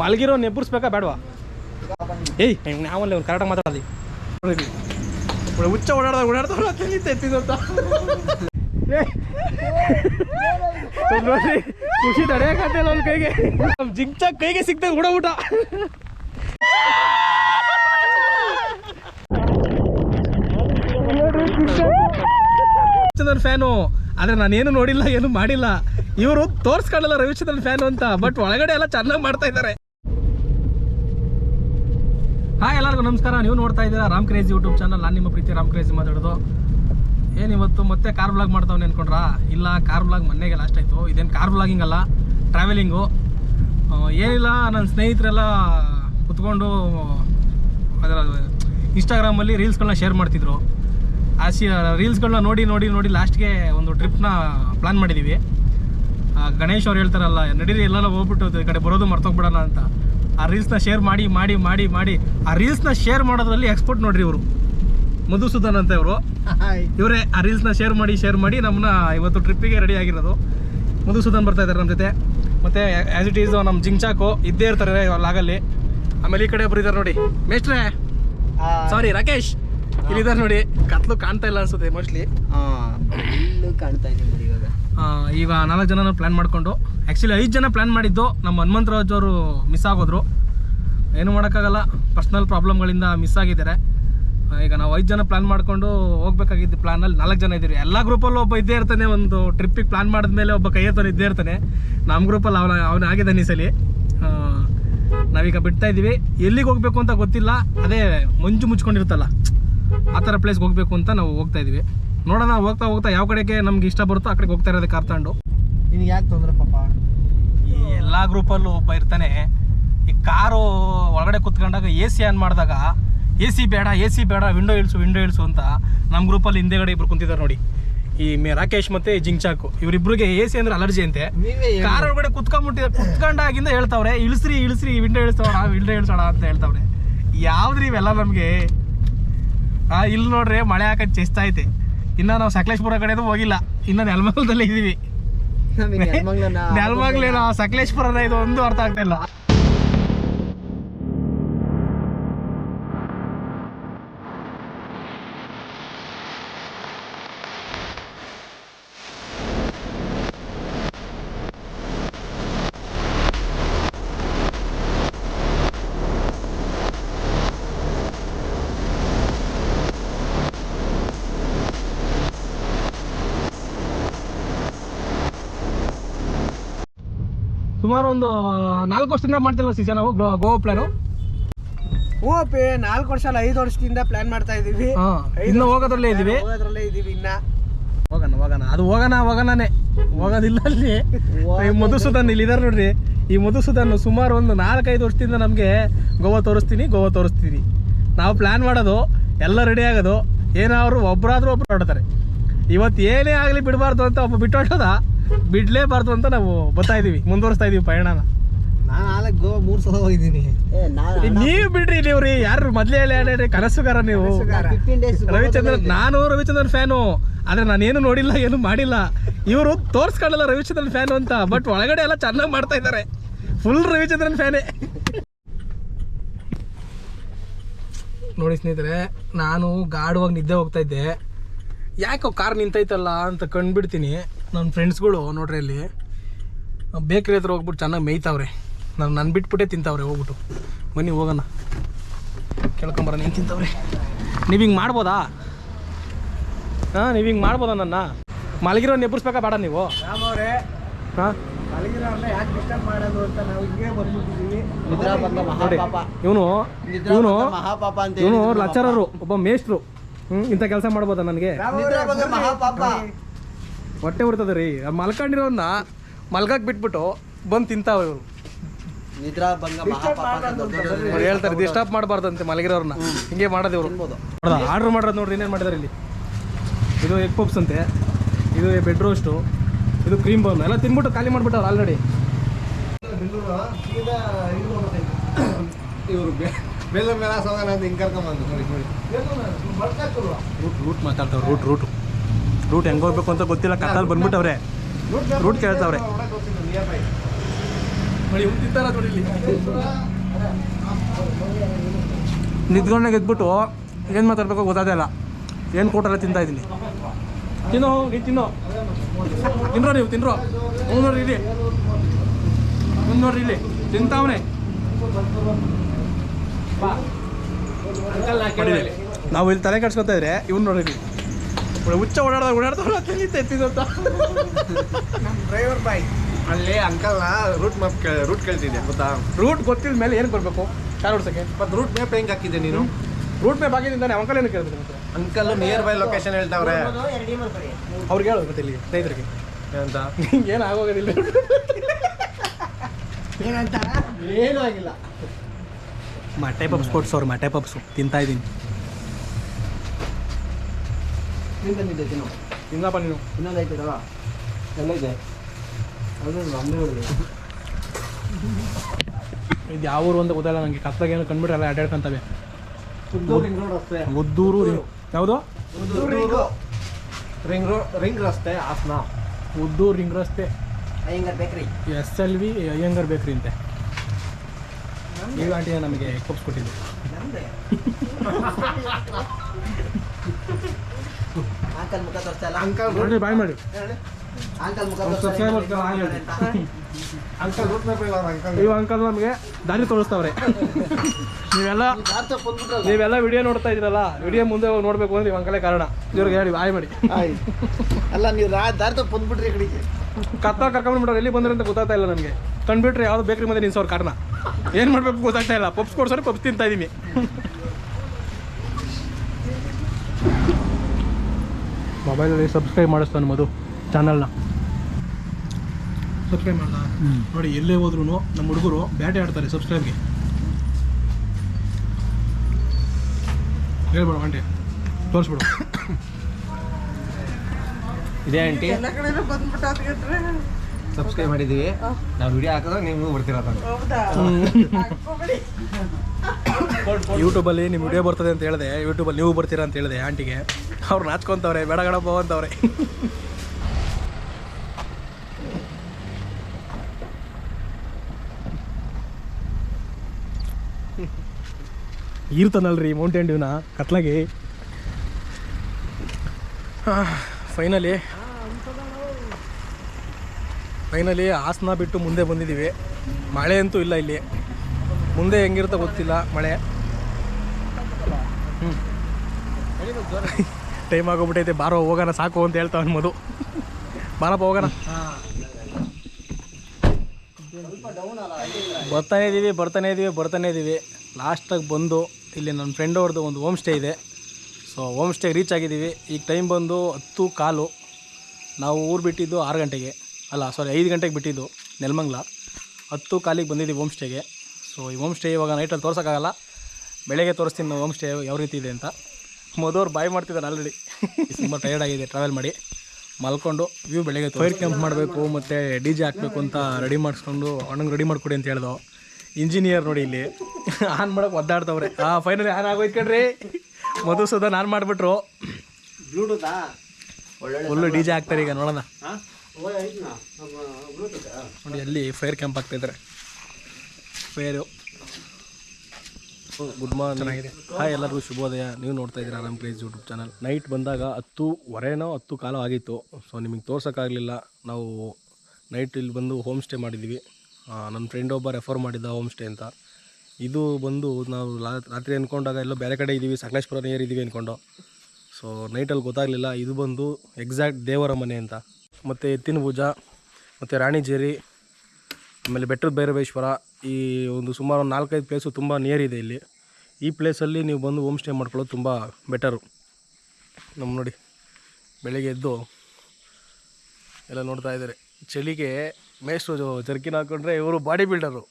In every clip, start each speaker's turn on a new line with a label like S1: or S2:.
S1: ಮಲಗಿರೋ ನೆಬ್ಬರ್ಸ್ಬೇಕಾ ಬೇಡವಾ? ಏಯ್ ನಾವಲ್ಲೇ ಒಂದು ಕರೆಕ್ಟಾಗಿ ಮಾತಾಡೋದು ಹುಚ್ಚ ಓಡಾಡ್ದಾಗ ಓಡಾಡ್ತಾವ ತಿಂದಿತ್ತು ಎತ್ತಿದಂತ ನೋಡಿ ಖುಷಿ ತಡೆಯಕ್ಕಾಗ್ತಿಲ್ಲ ಅವ್ನ ಕೈಗೆ. ನಮ್ ಜಿಂಚಾಕ್ ಕೈಗೆ ಸಿಗ್ತದೆ ಓಡೋಗ್ಬಿಟ್ಟ ರವಿಚಂದ್ರನ್ ಫ್ಯಾನು ಆದ್ರೆ ನಾನೇನು ನೋಡಿಲ್ಲ ಏನು ಮಾಡಿಲ್ಲ. ಇವರು ತೋರ್ಸ್ಕೊಳ್ಳಲ್ಲ ರವಿಚಂದ್ರನ್ ಫ್ಯಾನು ಅಂತ ಬಟ್ ಒಳಗಡೆ ಎಲ್ಲ ಚೆನ್ನಾಗಿ ಮಾಡ್ತಾ ಇದ್ದಾರೆ. ಹಾಯ್, ಎಲ್ಲರಿಗೂ ನಮಸ್ಕಾರ. ನೀವು ನೋಡ್ತಾ ಇದ್ದೀರಾ ರಾಮ್ ಕ್ರೇಜಿ ಯೂಟ್ಯೂಬ್ ಚಾನಲ್. ನಾನು ನಿಮ್ಮ ಪ್ರೀತಿ ರಾಮ್ ಕ್ರೇಜಿ ಮಾತಾಡೋದು. ಏನಿವತ್ತು ಮತ್ತೆ ಕಾರ್ ಬ್ಲಾಗ್ ಮಾಡ್ತಾವೆ ಅನ್ಕೊಂಡ್ರಾ? ಇಲ್ಲ, ಕಾರ್ ಬ್ಲಾಗ್ ಮೊನ್ನೆಗೆ ಲಾಸ್ಟ್ ಆಯಿತು. ಇದೇನು ಕಾರ್ ಬ್ಲಾಗಿಂಗ್ ಅಲ್ಲ ಟ್ರಾವೆಲಿಂಗು ಏನಿಲ್ಲ ನನ್ನ ಸ್ನೇಹಿತರೆಲ್ಲ ಕುತ್ಕೊಂಡು, ಅದರ ಇನ್ಸ್ಟಾಗ್ರಾಮಲ್ಲಿ ರೀಲ್ಸ್ಗಳನ್ನ ಶೇರ್ ಮಾಡ್ತಿದ್ರು. ಆ ಸಿ ರೀಲ್ಸ್ಗಳನ್ನ ನೋಡಿ ನೋಡಿ ನೋಡಿ ಲಾಸ್ಟ್ಗೆ ಒಂದು ಟ್ರಿಪ್ನ ಪ್ಲ್ಯಾನ್ ಮಾಡಿದ್ದೀವಿ ಗಣೇಶ್ ಅವ್ರು ಹೇಳ್ತಾರಲ್ಲ, ನಡೀರಿ ಎಲ್ಲೆಲ್ಲ ಹೋಗ್ಬಿಟ್ಟು ಕಡೆ ಬರೋದು ಮರ್ತೋಗ್ಬಿಡೋಣ ಅಂತ. ಆ ರೀಲ್ಸ್ನ ಶೇರ್ ಮಾಡಿ ಮಾಡಿ ಮಾಡಿ ಮಾಡಿ ಆ ರೀಲ್ಸ್ನ ಶೇರ್ ಮಾಡೋದ್ರಲ್ಲಿ ಎಕ್ಸ್ಪರ್ಟ್ ನೋಡ್ರಿ ಇವರು. ಮಧುಸೂದನ್ ಅಂತ ಇವರು. ಇವರೇ ಆ ರೀಲ್ಸ್ನ ಶೇರ್ ಮಾಡಿ ಶೇರ್ ಮಾಡಿ ನಮ್ಮನ್ನ ಇವತ್ತು ಟ್ರಿಪ್ಪಿಗೆ ರೆಡಿ ಆಗಿರೋದು. ಮಧುಸೂದನ್ ಬರ್ತಾ ಇದ್ದಾರೆ ನಮ್ಮ ಜೊತೆ. ಮತ್ತು ಆ್ಯಸ್ ಇಟ್ ಈಸ್ ನಮ್ಮ ಜಿಂಚಾಕು ಇದ್ದೇ ಇರ್ತಾರೆ ಲಾಗಲ್ಲಿ ಆಮೇಲೆ ಈ ಕಡೆ ಬರೀತಾರೆ ನೋಡಿ. ಮೇಷ್ಟ್ರೆ. ಸಾರಿ ರಾಕೇಶ್. ಇಲ್ಲಿದ್ದಾರೆ ನೋಡಿ. ಕತ್ಲು ಕಾಣ್ತಾ ಇಲ್ಲ ಅನ್ಸುತ್ತೆ ಮೋಸ್ಟ್ಲಿ
S2: ಕಾಣ್ತಾ ಇದೆ
S1: ಈಗ ನಾಲ್ಕು ಜನ ಪ್ಲ್ಯಾನ್ ಮಾಡಿಕೊಂಡು. ಆ್ಯಕ್ಚುಲಿ ಐದು ಜನ ಪ್ಲ್ಯಾನ್ ಮಾಡಿದ್ದು ನಮ್ಮ ಹನುಮಂತರಾಜ್ ಅವರು ಮಿಸ್ ಆಗೋದ್ರು. ಏನು ಮಾಡೋಕ್ಕಾಗಲ್ಲ ಪರ್ಸ್ನಲ್ ಪ್ರಾಬ್ಲಮ್ಗಳಿಂದ ಮಿಸ್ ಆಗಿದ್ದಾರೆ. ಈಗ ನಾವು ಐದು ಜನ ಪ್ಲ್ಯಾನ್ ಮಾಡಿಕೊಂಡು ಹೋಗ್ಬೇಕಾಗಿದ್ದು ಪ್ಲ್ಯಾನಲ್ಲಿ ನಾಲ್ಕು ಜನ ಇದ್ದೀವಿ. ಎಲ್ಲ ಗ್ರೂಪಲ್ಲೂ ಒಬ್ಬ ಇದ್ದೇ ಇರ್ತಾನೆ, ಒಂದು ಟ್ರಿಪ್ಪಿಗೆ ಪ್ಲ್ಯಾನ್ ಮಾಡಿದ್ಮೇಲೆ ಒಬ್ಬ ಕೈ ಇದ್ದೇ ಇರ್ತಾನೆ. ನಮ್ಮ ಗ್ರೂಪಲ್ಲಿ ಅವನ, ಅವನು ಆಗಿದ್ದಾನೆ ಈ ಸಲ. ನಾವೀಗ ಬಿಡ್ತಾ ಇದ್ದೀವಿ. ಎಲ್ಲಿಗೆ ಹೋಗ್ಬೇಕು ಅಂತ ಗೊತ್ತಿಲ್ಲ, ಅದೇ ಮಂಜು ಮುಚ್ಕೊಂಡಿರ್ತಲ್ಲ. ಆ ಥರ ಪ್ಲೇಸ್ಗೆ ಹೋಗ್ಬೇಕು ಅಂತ ನಾವು ಹೋಗ್ತಾ ಇದ್ದೀವಿ. ನೋಡೋಣ ಹೋಗ್ತಾ ಹೋಗ್ತಾ ಯಾವ ಕಡೆಗೆ ನಮ್ಗೆ ಇಷ್ಟ ಬರುತ್ತೋ ಆ ಕಡೆಗೆ ಹೋಗ್ತಾ ಇರೋದೇ ಕಾರ್ ತಗೊಂಡು
S2: ನಿನಗೆ ಯಾಕೆ ತೊಂದರೆ ಪಾಪ?
S1: ಈ ಎಲ್ಲ ಗ್ರೂಪಲ್ಲೂ ಒಬ್ಬ ಇರ್ತಾನೆ. ಈ ಕಾರು ಒಳಗಡೆ ಕುತ್ಕೊಂಡಾಗ ಎ ಸಿ ಆನ್ ಮಾಡಿದಾಗ ಎ ಸಿ ಬೇಡ ಎ ಸಿ ಬೇಡ ವಿಂಡೋ ಇಳಿಸು ವಿಂಡೋ ಇಳಿಸು ಅಂತ ನಮ್ಮ ಗ್ರೂಪಲ್ಲಿ ಹಿಂದೆಗಡೆ ಇಬ್ರು ಕುಂತಿದ್ದಾರೆ ನೋಡಿ. ಈ ಮೇ ರಾಕೇಶ್ ಮತ್ತೆ ಜಿಂಚಾಕು ಇವರಿಬ್ರಿಗೆ ಎ ಸಿ ಅಂದ್ರೆ ಅಲರ್ಜಿ ಅಂತೆ. ಕಾರ್ ಒಳಗಡೆ ಕುತ್ಕೊಂಡ್ಬಿಟ್ಟಿದ ಕುತ್ಕೊಂಡಾಗಿಂದ ಹೇಳ್ತಾವ್ರೆ ಇಳಿಸ್ರಿ ಇಳಿಸ್ರಿ ವಿಂಡೋ ಇಳಿಸೋಣ ವಿಂಡೋ ಇಳಿಸೋಣ ಅಂತ ಹೇಳ್ತಾವ್ರೆ. ಯಾವ್ದ್ರಿ ಇವೆಲ್ಲ ನಮಗೆ? ಆ ಇಲ್ಲಿ ನೋಡ್ರಿ ಮಳೆ ಹಾಕಿ ಚೆಸ್ತಾ ಐತೆ. ಇನ್ನ ನಾವು ಸಕಲೇಶ್ಪುರ ಕಡೆನೂ ಹೋಗಿಲ್ಲ. ಇನ್ನ ನೆಲಮಂಗಲದಲ್ಲೇ ಇದೀವಿ. ನೆಲಮಂಗಲ ಸಕಲೇಶ್ಪುರನ ಇದು ಒಂದು ಅರ್ಥ ಆಗ್ತಾ ಇಲ್ಲ. ಸುಮಾರು ಒಂದು ನಾಲ್ಕು ವರ್ಷದಿಂದ ಮಾಡ್ತಿಲ್ಲ ಸೀಸನ್ ನಾವು ಗೋ- ಗೋವಾ ಪ್ಲಾನು.
S2: ಹ್ಞೂ ಪೇ ನಾಲ್ಕು ವರ್ಷ ಅಲ್ಲ ಐದು ವರ್ಷದಿಂದ ಪ್ಲಾನ್ ಮಾಡ್ತಾ ಇದೀವಿ.
S1: ಇನ್ನು ಹೋಗೋದ್ರಲ್ಲೇ ಇದೀವಿ.
S2: ಹೋಗೋದ್ರಲ್ಲೇ ಇದೀವಿ ಇನ್ನ.
S1: ಹೋಗೋಣ ಹೋಗೋಣ. ಅದು ಹೋಗೋಣ ಹೋಗೋಣನೇ. ಹೋಗೋದಿಲ್ಲ ಅಲ್ಲಿ. ಈ ಮಧುಸೂದನ್ ಇಲ್ಲಿ ಇದಾರೆ ನೋಡ್ರಿ. ಈ ಮಧುಸೂದನ್ ಸುಮಾರು ಒಂದು ನಾಲ್ಕೈದು ವರ್ಷದಿಂದ ನಮಗೆ ಗೋವಾ ತೋರಿಸ್ತೀನಿ ಗೋವಾ ತೋರಿಸ್ತೀನಿ. ನಾವು ಪ್ಲ್ಯಾನ್ ಮಾಡೋದು ಎಲ್ಲ ರೆಡಿ ಆಗೋದು. ಏನಾದ್ರು ಒಬ್ಬರಾದ್ರೂ ಒಬ್ರು ಹೊರಡ್ತಾರೆ. ಇವತ್ತು ಏನೇ ಆಗಲಿ ಬಿಡಬಾರ್ದು ಅಂತ ಒಬ್ಬ ಬಿಟ್ಟು ಹೊರಟೋದ. ಬಿಡಲೇಬಾರ್ದು ಅಂತ ನಾವು ಬರ್ತಾ ಇದೀವಿ ಮುಂದುವರಿಸ್ತಾ ಇದೀವಿ ಪಯಣನ.
S2: ನಾನು ಆಲಕ್ ಗೋವಾ ಮೂರು ಸಲ ಹೋಗಿದ್ದೀನಿ. ಏ ನಾನು
S1: ನೀವು ಬಿಡ್ರಿ ಇಲ್ಲಿ ರೀ ಯಾರು ಮೊದಲೇ ಹೇಳಿ ಹೇಳಿ ಕನಸುಗಾರ ನೀವು. ರವಿಚಂದ್ರನ್ ನಾನು ರವಿಚಂದ್ರನ್ ಫ್ಯಾನು ಆದ್ರೆ ನಾನೇನು ನೋಡಿಲ್ಲ ಏನು ಮಾಡಿಲ್ಲ. ಇವರು ತೋರ್ಸ್ಕೊಳ್ಳಲ್ಲ ರವಿಚಂದ್ರನ್ ಫ್ಯಾನು ಅಂತ ಬಟ್ ಒಳಗಡೆ ಎಲ್ಲ ಚೆನ್ನಾಗಿ ಮಾಡ್ತಾ ಇದ್ದಾರೆ. ಫುಲ್ ರವಿಚಂದ್ರನ್ ಫ್ಯಾನೇ. ನೋಡಿ ಸ್ನೇಹಿತರೆ ನಾನು ಗಾಢವಾಗಿ ನಿದ್ದೆ ಹೋಗ್ತಾ ಇದ್ದೆ. ಯಾಕೋ ಕಾರ್ ನಿಂತೈತಲ್ಲ ಅಂತ ಕಂಡ್ಬಿಡ್ತೀನಿ. ನನ್ನ ಫ್ರೆಂಡ್ಸ್ಗಳು ನೋಡ್ರಿ ಅಲ್ಲಿ. ಬೇಕರಿ ಹತ್ರ ಹೋಗ್ಬಿಟ್ಟು ಚೆನ್ನಾಗಿ ಮೇಯ್ತಾವ್ರೆ. ನಾನು ನನ್ನ ಬಿಟ್ಬಿಟ್ಟೆ ತಿಂತಾವ್ರೆ ಹೋಗ್ಬಿಟ್ಟು. ಬನ್ನಿ ಹೋಗೋಣ. ಕೇಳ್ಕೊಂಬರೋಣ ನೀನು ತಿಂತಾವ್ರೆ? ನೀವು ಹಿಂಗೆ ಮಾಡ್ಬೋದಾ? ಹಾಂ ನೀವು ಹಿಂಗೆ ಮಾಡ್ಬೋದಾ ನನ್ನ? ಮಲಗಿರೋ ನೆಬ್ಬರ್ಸ್ಬೇಕಾ ಬೇಡ ನೀವು? ಹಾಂ? ಇವನು ಇವನು ಇವನು ಲಚ್ಚರರು ಒಬ್ಬ ಮೇಷ್ಟ್ರು. ಹ್ಞೂ ಇಂಥ ಕೆಲಸ ಮಾಡ್ಬೋದಾ ನನಗೆ? ಹೊಟ್ಟೆ ಉರ್ತದೆ ರೀ. ಮಲ್ಕೊಂಡಿರೋನ್ನ ಮಲ್ಗಕ್ಕೆ ಬಿಟ್ಬಿಟ್ಟು ಬಂದು ತಿಂತಾವ ಇವರು. ಹೇಳ್ತಾರೆ ಡಿಸ್ಟರ್ಬ್ ಮಾಡಬಾರ್ದಂತೆ ಮಲಗಿರೋರ್ನ. ಹಿಂಗೆ ಮಾಡೋದು ಇವರು. ಆರ್ಡರ್ ಮಾಡೋದು ನೋಡ್ರಿ ಏನೇನು ಮಾಡಿದಾರೆ ಇಲ್ಲಿ. ಇದು ಎಗ್ ಪಪ್ಸ್ ಅಂತೆ. ಇದು ಬೆಡ್ ರೋಸ್ಟು ಇದು ಕ್ರೀಮ್ ಬೌನ್ ಎಲ್ಲ ತಿನ್ಬಿಟ್ಟು ಖಾಲಿ ಮಾಡಿಬಿಟ್ಟವ್ರು ಆಲ್ರೆಡಿ
S2: ಇವರು ಬೆಲ್ಲ ಮೇಲೆ ಸಾಧನ ಅಂತ ಹಿಂಗೆ ಕರ್ಕೊಂಬಂದು
S1: ರೂಟ್ ರೂಟ್ ಮಾತಾಡ್ತಾವ್ರು ರೂಟ್ ರೂಟ್ ರೂಟ್ ಹೆಂಗೆ ಹೋಗ್ಬೇಕು ಅಂತ ಗೊತ್ತಿಲ್ಲ ಕತ್ತಲ್ಲಿ ಬಂದ್ಬಿಟ್ಟವ್ರೆ. ರೂಟ್ ಕೇಳ್ತಾವ್ರೆ. ನಿಂತ್ಕೊಂಡಾಗ ಎದ್ಬಿಟ್ಟು ಏನು ಮಾತಾಡ್ಬೇಕು ಗೊತ್ತಾದಿಲ್ಲ ಏನು ಕೊಟ್ಟಾರ ತಿಂತಾ ಇದ್ದೀನಿ ತಿನ್ನೋ ನೀ ತಿನ್ನೋ. ತಿನ್ರೋ ನೀವು ತಿನ್ರೋ. ಹ್ಞೂ ನೋಡ್ರಿ ಇಲ್ಲಿ ಹ್ಞೂ ನೋಡ್ರಿ ಇಲ್ಲಿ ತಿಂತಾವನೆ ನಾವು ಇಲ್ಲಿ ತಲೆ ಕಟ್ಸ್ಕೊತಾ ಇದ್ರೆ ಇವ್ನು ನೋಡ್ರಿ. ಇಲ್ಲಿ ಹುಚ್ಚ ಓಡಾಡ್ದ ಓಡಾಡ್ದ ತಿಂದಿತ್ತೆ ಎತ್ತಿದಂತ
S2: ಡ್ರೈವರ್ ಬಾಯ್ ಅಲ್ಲಿ ಅಂಕಲ್ ರೂಟ್ ಮ್ಯಾಪ್ ರೂಟ್ ಕೇಳ್ತಿದ್ದೆ ಗೊತ್ತಾ?
S1: ರೂಟ್ ಗೊತ್ತಿದ ಮೇಲೆ ಏನು ಕೊಡಬೇಕು? ಕಾರ್ ಓಡ್ಸಕ್ಕೆ
S2: ಮತ್ತು ರೂಟ್ ಮ್ಯಾಪ್ ಹೆಂಗ್ ಹಾಕಿದ್ದೆ ನೀನು?
S1: ರೂಟ್ ಮ್ಯಾಪ್ ಬಾಗಿಲಿಂದಾನೆ ಅಂಕಲ್ ಏನು ಕೇಳಿದ್ರು
S2: ಅಂಕಲ್ ನಿಯರ್ ಬೈ ಲೊಕೇಶನ್ ಹೇಳ್ತಾವ್ರೆ.
S1: ಅವ್ರಿಗೆ ಹೇಳೋದು ಮತ್ತೆ ಇಲ್ಲಿ ಸ್ನೇಹಿತರಿಗೆ.
S2: ಅಂತ
S1: ಏನು ಆಗೋಗೋದಿಲ್ಲ.
S2: ಏನಂತ? ಏನೂ ಆಗಿಲ್ಲ.
S1: ಮಟೆ ಪಪ್ಸ್ ಕೊಡ್ಸೋರು ಮಟೆ ಪಪ್ಸು ತಿಂತಾ ಇದ್ದೀನಿ.
S2: ನೀನು ಬಂದಿದ್ದೆ ತಿನ್ನು
S1: ತಿನ್ನಪ್ಪ ನೀನು
S2: ಇನ್ನೊಂದು ಆಯ್ತದಲ್ಲ ಎಲ್ಲ ಇದೆ. ಅದು ಹೇಳಿದೆ
S1: ಇದು ಯಾವ ಊರು ಅಂತ ಗೊತ್ತಲ್ಲ ನನಗೆ ಕತ್ತಾಗ ಏನು ಕಂಡ್ಬಿಟ್ರೆ ಎಲ್ಲ ಅಡ್ಡಾಡ್ಕೊಂತವೆ. ಉದ್ದೂರು ಯಾವುದು
S2: ರಿಂಗ್ ರಿಂಗ್ ರೋಡ್. ರಿಂಗ್ ರಸ್ತೆ ಹಾಸನ.
S1: ಉದ್ದೂರು ರಿಂಗ್ ರಸ್ತೆ.
S2: ಅಯ್ಯಂಗರ್ ಬೇಕ್ರಿ.
S1: ಎಸ್ ಎಲ್ ವಿ ಅಯ್ಯಂಗರ್ ಬೇಕ್ರಿ ಅಂತೆ. ಈ ಆಂಟಿಯ ನಮಗೆ ಪಪ್ಸ್ ಕೊಟ್ಟಿದ್ದು.
S2: ಅಂಕಲ್ ಮುಖ ತೋರಿಸ್ತಲ್ಲ ಅಂಕಲ್
S1: ನೋಡಿ ಬಾಯ್ ಮಾಡಿ.
S2: ಅಂಕಲ್ ಮುಖ ಅಂಕಲ್ ರೂಟ್ ಮ್ಯಾಪ್ ಅಂಕಲ್
S1: ಇವ ಅಂಕಲ್ ನಮಗೆ ದಾರಿ ತೋರಿಸ್ತಾವ್ರೆ. ನೀವೆಲ್ಲ ನೀವೆಲ್ಲ ವಿಡಿಯೋ ನೋಡ್ತಾ ಇದ್ದೀರಲ್ಲ ವಿಡಿಯೋ ಮುಂದೆ ಹೋಗಿ ನೋಡ್ಬೇಕು ಅಂದ್ರೆ ಇವ್ ಅಂಕಲೇ ಕಾರಣ. ಇವ್ರಿಗೆ ಹೇಳಿ ಬಾಯ್ ಮಾಡಿ.
S2: ಅಲ್ಲ ನೀವು ದಾರಿ ತಪ್ಪು ಬಂದ್ಬಿಟ್ರಿ ಈ ಕಡೆಗೆ.
S1: ಕತ್ತ ಕರ್ಕೊಂಡ್ಬಿಡೋರು ಎಲ್ಲಿ ಬಂದ್ರೆ ಅಂತ ಗೊತ್ತಾಗ್ತಾ ಇಲ್ಲ ನನಗೆ ಕಂಡ್ಬಿಟ್ರೆ ಯಾವ್ದು ಬೇಕ್ರಿ ಮತ್ತೆ ನಿನ್ಸೋರ್ ಕಾರಣ. ಏನು ಮಾಡಬೇಕು ಗೊತ್ತಾಗ್ತಾ ಇಲ್ಲ. ಪಪ್ಸ್ ಕೊಡ್ಸೋರು ಪಪ್ಸ್ ತಿಂತಾ ಇದ್ದೀನಿ ಮೊಬೈಲಲ್ಲಿ ಸಬ್ಸ್ಕ್ರೈಬ್ ಮಾಡಿಸ್ತಾನೆ ಮಧು ಚಾನಲ್ನ. ಸಬ್ಸ್ಕ್ರೈಬ್ ಮಾಡ್ದ ನೋಡಿ ಎಲ್ಲೇ ಹೋದ್ರೂ ನಮ್ಮ ಹುಡುಗರು ಬ್ಯಾಟೆ ಆಡ್ತಾರೆ ಸಬ್ಸ್ಕ್ರೈಬ್ಗೆ. ಹೇಳ್ಬೇಡ ಆಂಟಿ. ತೋರಿಸ್ಬಿಡು.
S2: ಇದೇ ಆಂಟಿ. ಸಬ್ಸ್ಕ್ರೈಬ್ ಮಾಡಿದ್ದೀವಿ. ನಾವು ವಿಡಿಯೋ ಹಾಕಿದ್ರೆ ನೀವು ಬರ್ತಿರೋದು
S1: ಯೂಟ್ಯೂಬಲ್ಲಿ ನಿಮ್ಮ ವಿಡಿಯೋ ಬರ್ತದೆ ಅಂತ ಹೇಳಿದೆ. ಯೂಟ್ಯೂಬಲ್ಲಿ ನೀವು ಬರ್ತೀರಾ ಅಂತ ಹೇಳಿದೆ ಆಂಟಿಗೆ. ಅವ್ರು ನಾಚ್ಕೊತವ್ರೆ, ಬೇಡ ಗಡಪ್ಪ ಅಂತವ್ರೆ. ಇರ್ತಾನಲ್ರಿ ಮೌಂಟೇನ್ ಡ್ಯೂನ ಕತ್ಲಾಗಿ. ಫೈನಲಿ ಫೈನಲಿ ಹಾಸನ ಬಿಟ್ಟು ಮುಂದೆ ಬಂದಿದ್ದೀವಿ. ಮಳೆ ಅಂತೂ ಇಲ್ಲ ಇಲ್ಲಿ. ಮುಂದೆ ಹೆಂಗಿರುತ್ತೋ ಗೊತ್ತಿಲ್ಲ, ಮಳೆ. ಟೈಮ್ ಆಗೋಗ್ಬಿಟ್ಟೈತೆ. ಬಾರೋ, ಹೋಗೋಣ, ಸಾಕು ಅಂತ ಹೇಳ್ತಾವ ಮಧು. ಬಾರಪ್ಪ, ಹೋಗೋಣ. ಬರ್ತಾನೆ ಇದ್ದೀವಿ ಬರ್ತಾನೆ ಇದ್ದೀವಿ ಬರ್ತಾನೆ ಇದ್ದೀವಿ ಲಾಸ್ಟಾಗಿ ಬಂದು, ಇಲ್ಲಿ ನನ್ನ ಫ್ರೆಂಡ್ ಅವ್ರದ್ದು ಒಂದು ಹೋಮ್ ಸ್ಟೇ ಇದೆ. ಸೊ ಹೋಮ್ ಸ್ಟೇಗೆ ರೀಚ್ ಆಗಿದ್ದೀವಿ ಈಗ ಟೈಮ್ ಬಂದು ಹತ್ತು ಕಾಲು. ನಾವು ಊರು ಬಿಟ್ಟಿದ್ದು ಆರು ಗಂಟೆಗೆ. ಅಲ್ಲ ಸಾರಿ ಐದು ಗಂಟೆಗೆ ಬಿಟ್ಟಿದ್ದು ನೆಲಮಂಗ್ಲ. ಹತ್ತು ಕಾಲಿಗೆ ಬಂದಿದ್ದೀವಿ ಹೋಮ್ ಸ್ಟೇಗೆ ಸೊ ಈ ಹೋಮ್ ಸ್ಟೇ ಇವಾಗ ನೈಟಲ್ಲಿ ತೋರ್ಸೋಕ್ಕಾಗಲ್ಲ. ಬೆಳಗ್ಗೆ ತೋರಿಸ್ತೀನಿ ನಾವು ಹೋಮ್ ಸ್ಟೇ ಯಾವ ರೀತಿ ಇದೆ ಅಂತ. ಮೊದವ್ರು ಬಾಯ್ ಮಾಡ್ತಿದ್ದಾರೆ ಆಲ್ರೆಡಿ ತುಂಬ ಟೈರ್ಡ್ ಆಗಿದೆ ಟ್ರಾವೆಲ್ ಮಾಡಿ. ಮಲ್ಕೊಂಡು ವ್ಯೂ ಬೆಳಗ್ಗೆ ಫೈರ್ ಕ್ಯಾಂಪ್ ಮಾಡಬೇಕು ಮತ್ತು ಡಿ ಜೆ ಹಾಕಬೇಕು ಅಂತ ರೆಡಿ ಮಾಡಿಸ್ಕೊಂಡು ಅಣ್ಣಂಗೆ ರೆಡಿ ಮಾಡಿಕೊಡಿ ಅಂತ ಹೇಳ್ದು. ಇಂಜಿನಿಯರ್ ನೋಡಿ ಇಲ್ಲಿ. ಆನ್ ಮಾಡೋಕೆ ಒದ್ದಾಡ್ತವ್ರೆ. ಆ ಫೈನಲಿ ಆನ್ ಆಗೋಯ್ತು ಕಣ್ರಿ. ಮಧುಸೂದನ್ ಆನ್ ಮಾಡಿಬಿಟ್ರು.
S2: ಬ್ಲೂಟೂತಾ ಒಳ್ಳೆ
S1: ಫುಲ್ಲು ಡಿ ಜೆ ಹಾಕ್ತಾರೆ ಈಗ ನೋಡೋಣ. ನೋಡಿ ಅಲ್ಲಿ ಫೈರ್ ಕ್ಯಾಂಪ್ ಆಗ್ತಾಯಿದ್ದಾರೆ ಫೈರು ಗುಡ್ ಮಾರ್ನಿಂಗ್ ಹಾಯ್ ಎಲ್ಲರಿಗೂ ಶುಭೋದಯ. ನೀವು ನೋಡ್ತಾ ಇದ್ದೀರಾ ಆರಾಮ್ ಕ್ರೇಜ್ ಯೂಟ್ಯೂಬ್ ಚಾನಲ್ ನೈಟ್ ಬಂದಾಗ ಹತ್ತುವರೆನೋ ಹತ್ತು ಕಾಲ ಆಗಿತ್ತು. ಸೊ ನಿಮಗೆ ತೋರ್ಸೋಕ್ಕಾಗಲಿಲ್ಲ. ನಾವು ನೈಟ್ ಇಲ್ಲಿ ಬಂದು ಹೋಮ್ ಸ್ಟೇ ಮಾಡಿದ್ದೀವಿ. ಆ, ನನ್ನ ಫ್ರೆಂಡ್ ಒಬ್ಬ ರೆಫರ್ ಮಾಡಿದ್ದ ಹೋಮ್ ಸ್ಟೇ ಅಂತ. ಇದು ಬಂದು ನಾವು ರಾತ್ರಿ ಅಂದ್ಕೊಂಡಾಗ ಎಲ್ಲೋ ಬೇರೆ ಕಡೆ ಇದ್ದೀವಿ ಸಕಲೇಶ್ಪುರ ನಿಯರ್ ಇದ್ದೀವಿ ಅಂದ್ಕೊಂಡು ಸೊ ನೈಟಲ್ಲಿ ಗೊತ್ತಾಗಲಿಲ್ಲ. ಇದು ಬಂದು ಎಕ್ಸಾಕ್ಟ್ ದೇವರ ಮನೆ ಅಂತ. ಮತ್ತು ಎತ್ತಿನ ಭುಜ ಮತ್ತು ರಾಣಿಜೇರಿ ಆಮೇಲೆ ಬೆಟ್ಟದ ಭೈರವೇಶ್ವರ, ಈ ಒಂದು ಸುಮಾರು ಒಂದು ನಾಲ್ಕೈದು ಪ್ಲೇಸು ತುಂಬ ನಿಯರ್ ಇದೆ ಇಲ್ಲಿ. ಈ ಪ್ಲೇಸಲ್ಲಿ ನೀವು ಬಂದು ಹೋಮ್ ಸ್ಟೇ ಮಾಡ್ಕೊಳ್ಳೋದು ತುಂಬ ಬೆಟರು ನಮ್ಮ ನೋಡಿ, ಬೆಳಿಗ್ಗೆ ಎದ್ದು ಎಲ್ಲ ನೋಡ್ತಾ ಇದ್ದಾರೆ. ಚಳಿಗೆ ಮೇಷ್ಟ್ರು ಜರ್ಕಿನ ಹಾಕ್ಕೊಂಡ್ರೆ ಇವರು ಬಾಡಿ ಬಿಲ್ಡರು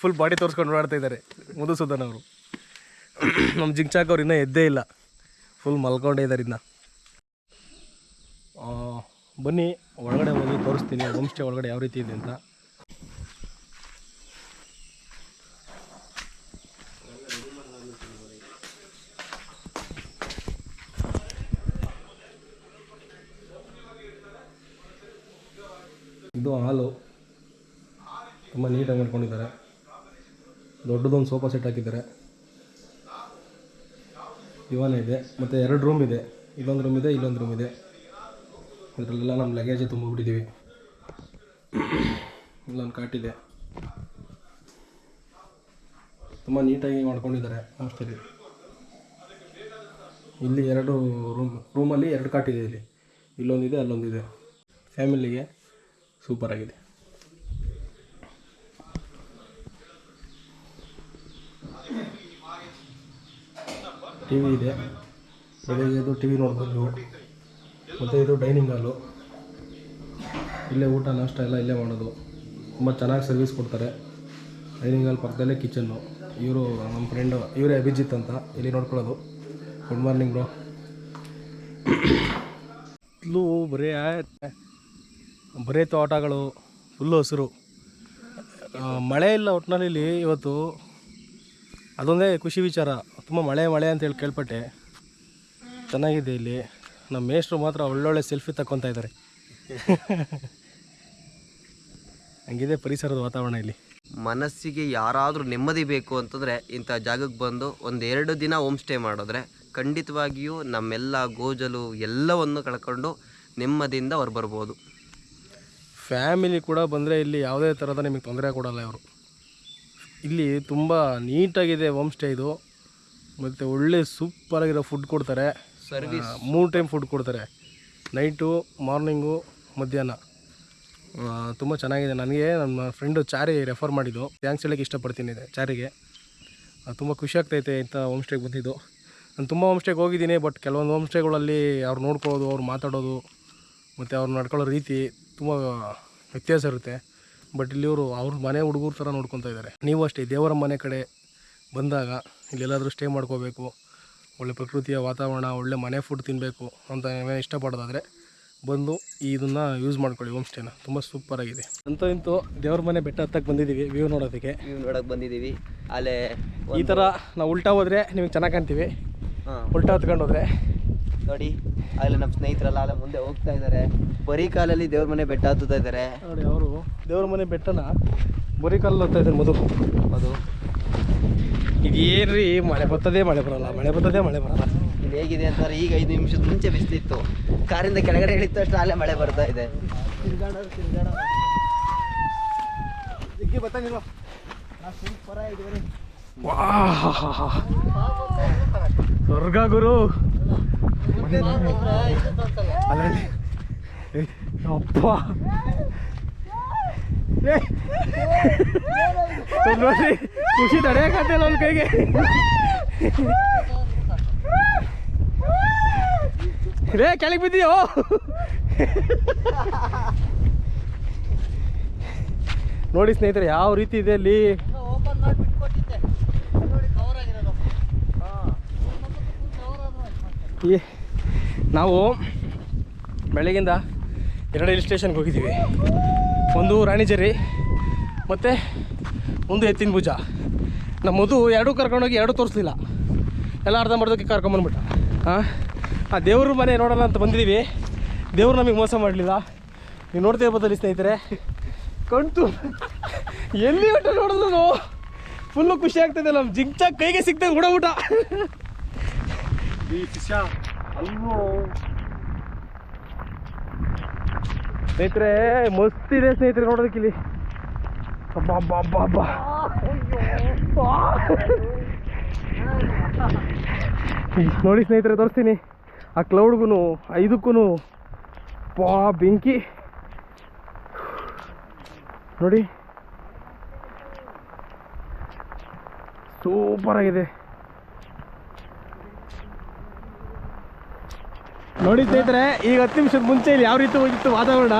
S1: ಫುಲ್ ಬಾಡಿ ತೋರಿಸ್ಕೊಂಡು ಓಡಾಡ್ತಾ ಇದ್ದಾರೆ ಮಧುಸೂದನ್ ಅವರು. ನಮ್ಮ ಜಿಂಚಾಕ್ ಅವ್ರು ಇನ್ನೂ ಎದ್ದೇ ಇಲ್ಲ. ಫುಲ್ ಮಲ್ಕೊಂಡೇ ಇದ್ದಾರೆ ಇನ್ನು. ಬನ್ನಿ, ಒಳಗಡೆ ಹೋಗಿ ತೋರಿಸ್ತೀನಿ ಹೋಮ್ ಸ್ಟೇ ಒಳಗಡೆ ಯಾವ ರೀತಿ ಇದೆ ಅಂತ. ಇದು ಹಾಲು. ತುಂಬ ನೀಟಾಗಿ ಮಾಡ್ಕೊಂಡಿದ್ದಾರೆ. ದೊಡ್ಡದೊಂದು ಸೋಫಾ ಸೆಟ್ ಹಾಕಿದ್ದಾರೆ. ದಿವಾನ ಇದೆ. ಮತ್ತು ಎರಡು ರೂಮ್ ಇದೆ. ಇಲ್ಲೊಂದು ರೂಮ್ ಇದೆ, ಇಲ್ಲೊಂದು ರೂಮ್ ಇದೆ. ಇದರಲ್ಲೆಲ್ಲ ನಮ್ಮ ಲಗೇಜ್ ತುಂಬಿಬಿಟ್ಟಿದ್ದೀವಿ ಇಲ್ಲೊಂದು ಕಾಟಿದೆ ತುಂಬ ನೀಟಾಗಿ ಮಾಡ್ಕೊಂಡಿದ್ದಾರೆ ಹೋಮ್ಸ್ಟೇಲಿ ಇಲ್ಲಿ ಎರಡು ರೂಮ್ ರೂಮಲ್ಲಿ ಎರಡು ಕಾಟಿದೆ ಇಲ್ಲಿ. ಇಲ್ಲೊಂದಿದೆ, ಅಲ್ಲೊಂದಿದೆ. ಫ್ಯಾಮಿಲಿಗೆ ಸೂಪರ್ ಆಗಿದೆ. ಟಿ ವಿ ಇದೆ. ಬೆಳಿಗ್ಗೆ ಎದ್ದು ಟಿ ವಿ ನೋಡ್ಬೋದು ಮತ್ತು ಇದು ಡೈನಿಂಗ್ ಹಾಲು. ಇಲ್ಲೇ ಊಟ ನಾಷ್ಟ ಎಲ್ಲ ಇಲ್ಲೇ ಮಾಡೋದು. ತುಂಬ ಚೆನ್ನಾಗಿ ಸರ್ವಿಸ್ ಕೊಡ್ತಾರೆ. ಡೈನಿಂಗ್ ಹಾಲ್ ಪಕ್ಕದಲ್ಲೇ ಕಿಚನ್ನು ಇವರು ನಮ್ಮ ಫ್ರೆಂಡು ಇವರೇ ಅಭಿಜಿತ್ ಅಂತ. ಇಲ್ಲಿ ನೋಡ್ಕೊಳ್ಳೋದು. ಗುಡ್ ಮಾರ್ನಿಂಗ್ ಬ್ರೋ ಇಲ್ಲೂ ಬರೀ ಬರೀ ತೋಟಗಳು, ಫುಲ್ಲು ಹಸಿರು. ಮಳೆ ಇಲ್ಲ ಒಟ್ಟಿನಲ್ಲಿ ಇಲ್ಲಿ ಇವತ್ತು. ಅದೊಂದೇ ಖುಷಿ ವಿಚಾರ. ತುಂಬ ಮಳೆ ಮಳೆ ಅಂತೇಳಿ ಕೇಳ್ಪಟ್ಟೆ. ಚೆನ್ನಾಗಿದೆ ಇಲ್ಲಿ. ನಮ್ಮ ಮೇಷ್ಟ್ರು ಮಾತ್ರ ಒಳ್ಳೊಳ್ಳೆ ಸೆಲ್ಫಿ ತಗೊತಾ ಇದ್ದಾರೆ. ಹಂಗಿದೆ ಪರಿಸರದ ವಾತಾವರಣ ಇಲ್ಲಿ.
S3: ಮನಸ್ಸಿಗೆ ಯಾರಾದರೂ ನೆಮ್ಮದಿ ಬೇಕು ಅಂತಂದರೆ ಇಂಥ ಜಾಗಕ್ಕೆ ಬಂದು ಒಂದೆರಡು ದಿನ ಹೋಮ್ ಸ್ಟೇ ಮಾಡಿದ್ರೆ ಖಂಡಿತವಾಗಿಯೂ ನಮ್ಮೆಲ್ಲ ಗೋಜಲು ಎಲ್ಲವನ್ನು ಕಳ್ಕೊಂಡು ನೆಮ್ಮದಿಯಿಂದ ಹೊರಬರ್ಬೋದು.
S1: ಫ್ಯಾಮಿಲಿ ಕೂಡ ಬಂದರೆ ಇಲ್ಲಿ ಯಾವುದೇ ಥರದ ನಿಮಗೆ ತೊಂದರೆ ಕೊಡಲ್ಲ ಇವರು. ಇಲ್ಲಿ ತುಂಬ ನೀಟಾಗಿದೆ ಹೋಮ್ ಸ್ಟೇ ಇದು. ಮತ್ತು ಒಳ್ಳೆ ಸೂಪರಾಗಿರೋ ಫುಡ್ ಕೊಡ್ತಾರೆ. ಸರ್ವಿಸ್ ಮೂರು ಟೈಮ್ ಫುಡ್ ಕೊಡ್ತಾರೆ. ನೈಟು ಮಾರ್ನಿಂಗು ಮಧ್ಯಾಹ್ನ. ತುಂಬ ಚೆನ್ನಾಗಿದೆ. ನನಗೆ ನನ್ನ ಫ್ರೆಂಡು ಚಾರಿ ರೆಫರ್ ಮಾಡಿದ್ದು. ಥ್ಯಾಂಕ್ಸ್ ಹೇಳಕ್ಕೆ ಇಷ್ಟಪಡ್ತೀನಿ ಇದೆ ಚಾರಿಗೆ. ತುಂಬ ಖುಷಿ ಆಗ್ತೈತೆ ಇಂಥ ಹೋಮ್ ಸ್ಟೇಗೆ ಬಂದಿದ್ದು. ನಾನು ತುಂಬ ಹೋಮ್ ಸ್ಟೇಗೆ ಹೋಗಿದ್ದೀನಿ ಬಟ್ ಕೆಲವೊಂದು ಹೋಮ್ ಸ್ಟೇಗಳಲ್ಲಿ ಅವ್ರು ನೋಡ್ಕೊಳ್ಳೋದು ಅವ್ರು ಮಾತಾಡೋದು ಮತ್ತು ಅವ್ರು ನಡ್ಕೊಳ್ಳೋ ರೀತಿ ತುಂಬ ವ್ಯತ್ಯಾಸ ಇರುತ್ತೆ. ಬಟ್ ಇಲ್ಲಿ ಇವರು ಅವ್ರ ಮನೆ ಹುಡುಗರ ಥರ ನೋಡ್ಕೊತಾ ಇದ್ದಾರೆ ನೀವು ಅಷ್ಟೇ ದೇವರ ಮನೆ ಕಡೆ ಬಂದಾಗ ಇಲ್ಲೆಲ್ಲಾದರೂ ಸ್ಟೇ ಮಾಡ್ಕೋಬೇಕು. ಒಳ್ಳೆ ಪ್ರಕೃತಿಯ ವಾತಾವರಣ ಒಳ್ಳೆ ಮನೆ ಫುಡ್ ತಿನ್ನಬೇಕು ಅಂತ ನೀವೇ ಇಷ್ಟಪಡೋದಾದರೆ ಬಂದು ಇದನ್ನು ಯೂಸ್ ಮಾಡ್ಕೊಳ್ಳಿ ಹೋಮ್ ಸ್ಟೇನ ತುಂಬ ಸೂಪರಾಗಿದೆ ಅಂತ ಇಂತೂ ದೇವ್ರ ಮನೆ ಬೆಟ್ಟ ಹತ್ತಕ್ಕೆ ಬಂದಿದ್ದೀವಿ ವ್ಯೂ ನೋಡೋದಕ್ಕೆ.
S3: ವ್ಯೂ ನೋಡೋಕೆ ಬಂದಿದ್ದೀವಿ ಅಲ್ಲೇ
S1: ಈ ಥರ ನಾವು ಉಲ್ಟಾ ಹೋದರೆ ನಿಮಗೆ ಚೆನ್ನಾಗಿ ಕಾಣ್ತೀವಿ. ಉಲ್ಟಾ ಹತ್ಕೊಂಡು ಹೋದರೆ
S3: ನೋಡಿ ಅಲ್ಲಿ ನಮ್ಮ ಸ್ನೇಹಿತರೆಲ್ಲ ಅಲ್ಲ ಮುಂದೆ ಹೋಗ್ತಾ ಇದ್ದಾರೆ. ಬರೀ ಕಾಲಲ್ಲಿ ದೇವ್ರ ಮನೆ ಬೆಟ್ಟ ಹತ್ತುತ್ತಾ ಇದ್ದಾರೆ.
S1: ನೋಡಿ ಅವರು ದೇವ್ರ ಮನೆ ಬೆಟ್ಟನ ಬರೀ ಕಾಲಲ್ಲಿ ಹೋಗ್ತಾ ಇದ್ದಾರೆ ಮಧು
S3: ಅದು
S1: ಇದೇನ್ರಿ ಮಳೆ ಬರ್ತದೆ ಮಳೆ ಬರಲ್ಲ ಮಳೆ ಬರ್ತದೆ ಮಳೆ ಬರಲ್ಲ.
S3: ಇದು ಹೇಗಿದೆ ಅಂತಾರೆ ಈಗ ಐದು ನಿಮಿಷದ ಮುಂಚೆ ಬಿಸ್ತಿತ್ತು ಕಾರಿಂದ ಕೆಳಗಡೆ ತಕ್ಷಣ ಅಲ್ಲೇ ಮಳೆ ಬರ್ತಾ ಇದೆ.
S1: ಸ್ವರ್ಗ ಗುರು. ಅಲ್ಲಲ್ಲಿ ಅಪ್ಪ ನೋಡಿ ಖುಷಿ ತಡೆಯಕ್ಕಾಗ್ತಿಲ್ಲ ಅವ್ನ ಕೈಗೆ ರೇ ಕೆಳಗೆ ಬಿದ್ದೀಯೋ ನೋಡಿ ಸ್ನೇಹಿತರೆ ಯಾವ ರೀತಿ ಇದೆ ಅಲ್ಲಿ ಈ ನಾವು ಬೆಳಗಿಂದ ಎರಡು ಹಿಲ್ ಸ್ಟೇಷನ್ಗೆ ಹೋಗಿದ್ದೀವಿ. ಒಂದು ರಾಣಿಜೇರಿ ಮತ್ತು ಒಂದು ಎತ್ತಿನ ಭುಜ. ನಮ್ಮ ಮಧು ಎರಡೂ ಕರ್ಕೊಂಡೋಗಿ ಎರಡೂ ತೋರಿಸ್ಲಿಲ್ಲ. ಎಲ್ಲ ಅರ್ಧ ಮಾಡೋದಕ್ಕೆ ಕರ್ಕೊಂಬಂದ್ಬಿಟ್ಟ ಹಾಂ ಆ? ದೇವ್ರ ಮನೆ ನೋಡೋಣ ಅಂತ ಬಂದಿದ್ದೀವಿ. ದೇವ್ರು ನಮಗೆ ಮೋಸ ಮಾಡಲಿಲ್ಲ. ನೀವು ನೋಡ್ತಾ ಇರ್ಬೋದಲ್ಲಿ ಸ್ನೇಹಿತರೆ, ಕಣ್ತು. ಎಲ್ಲಿ ಊಟ ನೋಡಿದ್ರು ಫುಲ್ಲು ಖುಷಿ ಆಗ್ತದೆ ನಮ್ಮ ಜಿಂಚಾಗಿ ಕೈಗೆ ಸಿಗ್ತದೆ ಹುಡಬಿಟ್ಟ ಸ್ನೇಹಿತರೆ, ಮಸ್ತ್ ಇದೆ ಸ್ನೇಹಿತರೆ ನೋಡೋದಕ್ಕೆ ಇಲ್ಲಿ. ಅಬ್ಬಾ ಅಬ್ಬಾ ನೋಡಿ ಸ್ನೇಹಿತರೆ, ತೋರಿಸ್ತೀನಿ. ಆ ಕ್ಲೌಡ್ಗೂ ಐದಕ್ಕೂ ಪಾ, ಬೆಂಕಿ. ನೋಡಿ. ಸೂಪರ್ ಆಗಿದೆ. ನೋಡಿ ಸ್ನೇಹಿತರೆ ಈಗ ಹತ್ತು ನಿಮಿಷದ ಮುಂಚೆ ಇಲ್ಲಿ ಯಾವ ರೀತಿ ಹೋಗಿತ್ತು ವಾತಾವರಣ?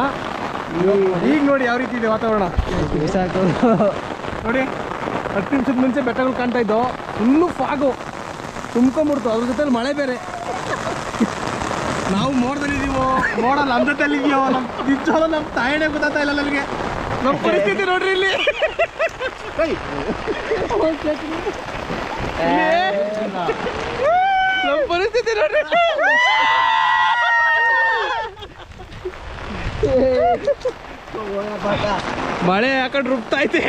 S1: ಈಗ ನೋಡಿ ಯಾವ ರೀತಿ ಇದೆ ವಾತಾವರಣ.
S3: ಸಾಕು
S1: ನೋಡಿ ಹತ್ತು ನಿಮಿಷದ ಮುಂಚೆ ಬೆಟ್ಟಗಳು ಕಾಣ್ತಾ ಇದ್ದೋ ಫುಲ್ಲು ಫಾಗು ತುಂಬ್ಕೊಂಬಿಡ್ತು ಅದ್ರ ಜೊತೆ ಮಳೆ ಬೇರೆ. ನಾವು ಮೋಡದಲ್ಲಿದ್ದೀವೋ ಮೋಡ ನಮ್ಮ ಇದೆಯೋ? ನಮ್ಮ ನಿಜವಾಗ್ಲೂ ನಮ್ಮ ತಾಯಣೆ ಗೊತ್ತಾಗ್ತಾ ಇಲ್ಲ ನನಗೆ. ನಮ್ಮ ಪರಿಸ್ಥಿತಿ ನೋಡ್ರಿ ಇಲ್ಲಿ. ನಮ್ ಇಲ್ಲಿ. ನಮ್ಮ ಪರಿಸ್ಥಿತಿ ನೋಡ್ರಿ ಮಳೆ ಯಾಕಂದ್ರೆ ರುಬ್ತಾ ಐತೆ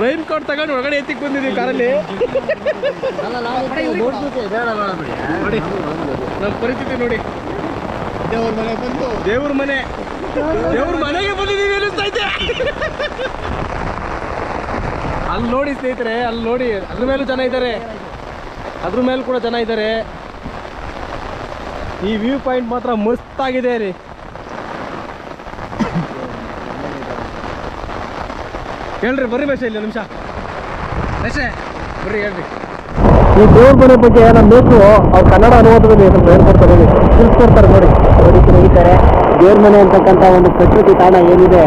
S1: ರೈನ್ ಕೋಟ್ ತಗೊಂಡು ಒಳಗಡೆ ಎತ್ತಿಕ್ ಬಂದಿದ್ದೀವಿ ಕಾರಲ್ಲಿ ನಮ್ಮ ಪರಿಸ್ಥಿತಿ ನೋಡಿ
S2: ದೇವ್ರ ಮನೆ ಬಂದು
S1: ದೇವ್ರ ಮನೆ. ದೇವ್ರ ಮನೆಗೆ ಬಂದಿದ್ದೀವಿ ಅನ್ನಿಸ್ತೈತೆ ಅಲ್ಲಿ ನೋಡಿ ಸ್ನೇಹಿತರೆ, ಅಲ್ಲಿ ನೋಡಿ, ಅದ್ರ ಮೇಲೂ ಜನ ಇದ್ದಾರೆ ಅದ್ರ ಮೇಲೂ ಕೂಡ ಜನ ಇದ್ದಾರೆ ಈ ವ್ಯೂ ಪಾಯಿಂಟ್ ಮಾತ್ರ ಮಸ್ತ್ ಆಗಿದೆ ರೀ ಹೇಳ್ರಿ, ಬರ್ರಿ ಬೇಷ ಇಲ್ಲಿ ನಿಮಿಷ. ಬೇಷೆ ಬರ್ರಿ, ಹೇಳ್ರಿ. ಈ ದೇವ್ರ ಮನೆ ಬಗ್ಗೆ ನಮ್ಮ ಬೇಕು, ಅವ್ರು ಕನ್ನಡ ಅನುವಾದದಲ್ಲಿ ಹೇಳ್ಕೊಡ್ತಾರೆ ತಿಳಿಸ್ಕೊಡ್ತಾರೆ ನೋಡಿ.
S4: ನೋಡಿಕ್ಕೆ ನಡೀತಾರೆ ದೇವ್ರ ಮನೆ ಅಂತಕ್ಕಂಥ ಒಂದು ಪ್ರಕೃತಿ ತಾಣ ಏನಿದೆ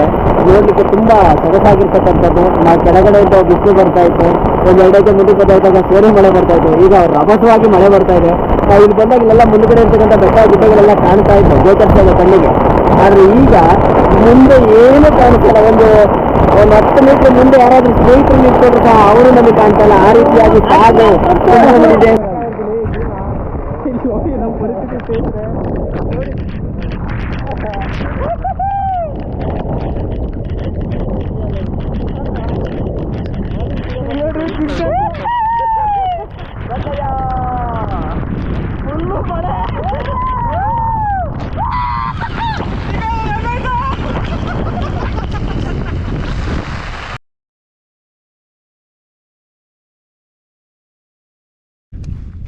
S4: ನೋಡಲಿಕ್ಕೆ ತುಂಬ ಸೊಗಸಾಗಿರ್ತಕ್ಕಂಥದ್ದು. ನಾವು ಕೆಳಗಡೆಯಿಂದ ಬಿಸಿಲು ಬರ್ತಾ ಇತ್ತು. ಒಂದು ಎರಡು ಮುಂದೆ ಬರ್ತಾ ಇದ್ದಾಗ ಸೇರಿ ಮಳೆ ಬರ್ತಾ ಇತ್ತು. ಈಗ ರಭಸವಾಗಿ ಮಳೆ ಬರ್ತಾ ಇದೆ. ನಾವು ಇಲ್ಲಿ ಬಂದಾಗ ಇಲ್ಲೆಲ್ಲ ಮುಂದುಗಡೆ ಇರ್ತಕ್ಕಂಥ ಬೆಟ್ಟ ಗುಡ್ಡಗಳೆಲ್ಲ ಕಾಣ್ತಾ ಇತ್ತು ಗೋಚರಿಸ್ತಾ ಇದೆ ಕಣ್ಣಿಗೆ. ಆದರೆ ಈಗ ಮುಂದೆ ಏನು ಕಾಣಿಸ್ತಾ ಒಂದು ಒಂದು ಹತ್ತು ಮೀಟರ್ ಮುಂದೆ ಯಾರಾದ್ರೂ ಸ್ನೇಹಿತರು ನಿಂತ್ಕೊಂಡ್ರೆ ಸಹ ಅವರು ನಮಗೆ ಕಾಣ್ತಾ ಇಲ್ಲ ಆ ರೀತಿಯಾಗಿ ಕಾದು ಇದೆ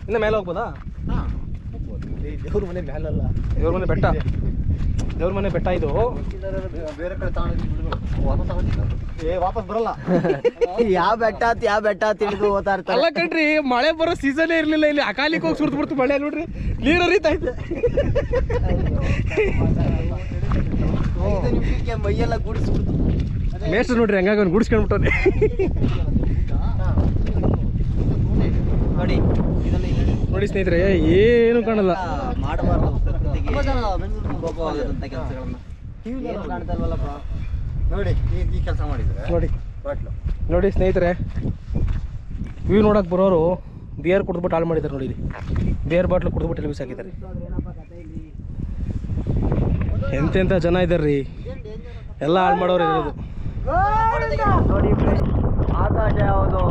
S1: ಇನ್ನು ಮೇಲೆ ಹೋಗ್ಬೋದಾ?
S2: ದೇವ್ರ ಮನೆ ಮ್ಯಾಲಲ್ಲ
S1: ದೇವ್ರ ಮನೆ ಬೆಟ್ಟ? ದೇವ್ರ ಮನೆ ಬೆಟ್ಟ ಇದು.
S2: ಬೇರೆ ಕಡೆ ತಗೊಂಡು ಏ ವಾಪಸ್ ಬರಲ್ಲ.
S4: ಯಾವ ಬೆಟ್ಟ ಆತ್ ಯಾವ ಬೆಟ್ಟ ತಿಳಿದು ಓದ್ತಾ ಇರ್ತಾರೆ.
S1: ಅಲ್ಲ ಕಣ್ರಿ ಮಳೆ ಬರೋ ಸೀಸನೇ ಇರ್ಲಿಲ್ಲ ಇಲ್ಲಿ. ಅಕಾಲಿಕ್ ಹೋಗಿ ಸುರ್ದು ಬಿಡ್ತು ಮಳೆ ನೋಡ್ರಿ. ನೀರು ಹರಿತಾ
S4: ಇದೆ. ನಿಮಿಷಕ್ಕೆ ಮೈಯೆಲ್ಲ ಗುಡಿಸ್ಬಿಡ್ತು.
S1: ಮೇಷ್ಟ್ರು ನೋಡ್ರಿ ಹಂಗಾಗಿ ಅವ್ನು
S4: ನೋಡಿ ಇದನ್ನ
S1: ನೋಡಿ. ಸ್ನೇಹಿತರೆ ಏನು ಕಾಣಲ್ಲ.
S4: ಮಾಡಬಾರ್ದು ಪ್ರಕೃತಿಗೆ. ಕೋಪವಾಗದಂತ ಕೆಲಸಗಳನ್ನ. ಏನು ಕಾಣ್ತಾ ಇಲ್ವಲ್ಲಪ್ಪ?
S2: ನೋಡಿ. ಈ ಈ ಕೆಲಸ ಮಾಡಿದ್ರೆ
S1: ನೋಡಿ.
S2: ಬಾಟ್ಲು
S1: ನೋಡಿ ಸ್ನೇಹಿತರೆ ವ್ಯೂ ನೋಡಕ್ ಬರೋರು ಬಿಯರ್ ಕುಡಿದ್ಬಿಟ್ಟು ಹಾಳು ಮಾಡಿದ್ದಾರೆ ನೋಡಿ ಇಲ್ಲಿ. ಬಿಯರ್ ಬಾಟ್ಲು ಕುಡಿದ್ಬಿಟ್ಟು ಮಿಸ್ ಬಿಸಾಕಿದ್ದಾರೆ ಎಂತೆಂಥ ಜನ ಇದ್ದಾರೆ ರೀ. ಎಲ್ಲ ಹಾಳು ಮಾಡೋರು ಇರೋದು.
S4: ನೋಡಿ ಆಕಾಶ ಯಾವುದು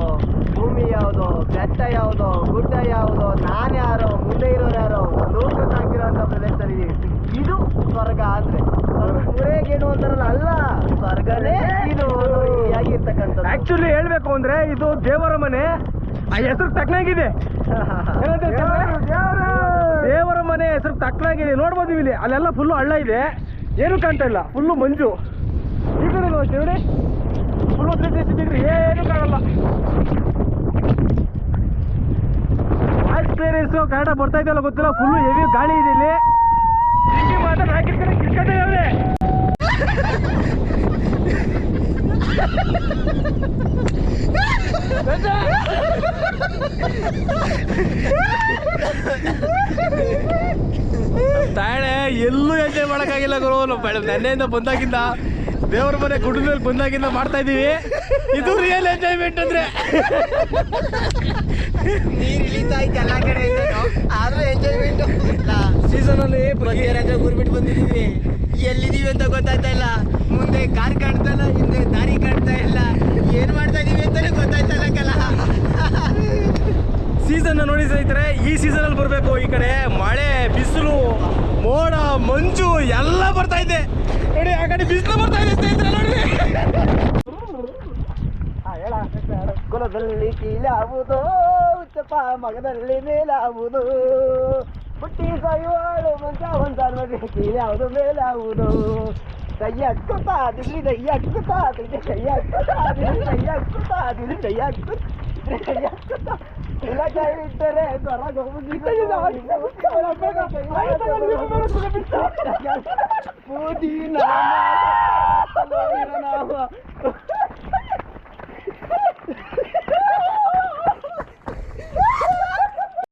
S4: ಭೂಮಿ ಯಾವುದು ಬೆಟ್ಟ ಯಾವುದು ಗುಡ್ಡ ಯಾವುದು ನಾನು ಯಾರೋ ಮುಂದೆ ಇರೋರು ಯಾರೋ ಲೋಕ ಸಾಕಿರೋಂಥ ಪ್ರದೇಶದಲ್ಲಿ ಇದು ಸ್ವರ್ಗ ಅಂದ್ರೆ ಸ್ವರ್ಗೇನು ಅಂತಾರಲ್ಲ? ಅಲ್ಲ ಸ್ವರ್ಗನೇ ಇದು. ಆಗಿರ್ತಕ್ಕಂಥದ್ದು
S1: ಆಕ್ಚುಲಿ ಹೇಳ್ಬೇಕು ಅಂದ್ರೆ ಇದು ದೇವರ ಮನೆ. ಆ ಹೆಸರು ತಕ್ಕನಾಗಿದೆ ದೇವರ ಮನೆ ಹೆಸರು ತಕ್ಕನಾಗಿದೆ ನೋಡ್ಬೋದು ಇಲ್ಲಿ. ಅಲ್ಲೆಲ್ಲ ಫುಲ್ಲು ಹಳ್ಳ ಇದೆ. ಏನು ಕಾಣ್ತಾ ಇಲ್ಲ. ಫುಲ್ಲು ಮಂಜು. ಈ ಕಡೆ ನೋಡಿ ಫುಲ್ಲು ತ್ರೀ ಏನು ಕಾಣಲ್ಲ. ಕ್ಲಿಯರೆನ್ಸು ಕನ್ನಡ ಬರ್ತಾ ಇದೆಯಲ್ಲ ಗೊತ್ತಿಲ್ಲ. ಫುಲ್ ಹೆವಿ ಗಾಳಿ ಇದೆ ಇಲ್ಲಿ. ತಾಳೆ ಎಲ್ಲೂ ಎಂಜಾಯ್ ಮಾಡೋಕ್ಕಾಗಿಲ್ಲ ಗುರು. ನೆನ್ನೆಯಿಂದ ಬಂದಾಗಿಂದ ದೇವ್ರ ಮನೆ ಗುಡ್ಡದಲ್ಲಿ ಬಂದಾಗಿಂದ ಮಾಡ್ತಾ ಇದೀವಿ. ಇದು ರಿಯಲ್ ಎಂಜಾಯ್ಮೆಂಟ್ ಅಂದ್ರೆ.
S4: ನೀರು ಇಳಿತಾ ಐತೆ ಎಲ್ಲಾ ಕಡೆ ಆದ್ರೂ ಎಂಜಾಯ್ಮೆಂಟ್
S1: ಸೀಸನ್ ಅಲ್ಲಿ
S4: ಗುರಿ ಬಿಟ್ಟು ಬಂದಿದೀವಿ ಎಲ್ಲಿದೀವಿ ಅಂತ ಗೊತ್ತಾಯ್ತಾ ಇಲ್ಲ. ಮುಂದೆ ಕಾರ್ ಕಾಣ್ತಾ ಇಲ್ಲ ಹಿಂದೆ ದಾರಿ ಕಾಣ್ತಾ ಇಲ್ಲ. ಏನ್ ಮಾಡ್ತಾ ಇದೀವಿ ಅಂತಾನೆ ಗೊತ್ತಾಯ್ತಾ ಇಲ್ಲ ಕಲ.
S1: ಸೀಸನ್ ನೋಡಿ ಸ್ನೇಹಿತರೆ ಈ ಸೀಸನ್ ಅಲ್ಲಿ ಬರಬೇಕು ಈ ಕಡೆ. ಮಳೆ ಬಿಸಿಲು ಮೋಡ ಮಂಜು ಎಲ್ಲ ಬರ್ತಾ ಇದೆ. ನೋಡಿ ಆ ಕಡೆ ಬಿಸಿಲು ಬರ್ತಾ ಇದೆ ಸ್ನೇಹಿತರೆ ನೋಡಿ.
S4: ಕುಲದಲ್ಲಿ ಕೀಲಾವುದೋ ಪಾದಪ್ಪ ಮಗದಲ್ಲಿ ಮೇಲಾವುದು ಹುಟ್ಟಿ ಕೈಯೋಳು ಮುಂಚ ಒಂದು ಯಾವುದು ಮೇಲಾವುದು ಕೈಯಕ್ಕೂ ತಾದಿದ್ರಿ ಕೈಯಕ್ಕೂ ತಾದಿದ್ರಿ ಕೈಯಕ್ಕೂ ತಾದಿದ್ರಿ ಕೈಯಕ್ಕೂ ತಾದಿದ್ರಿ ಕೈಯಕ್ಕೂ ಕೈಯಕ್ಕೂ ತಾ ಇಲ್ಲ ಕೈ ಇಟ್ಟರೆ ಹೊರಗೆ ಹೋಗ್ಬಿಟ್ಟು ಪೂದಿನ ನಾವು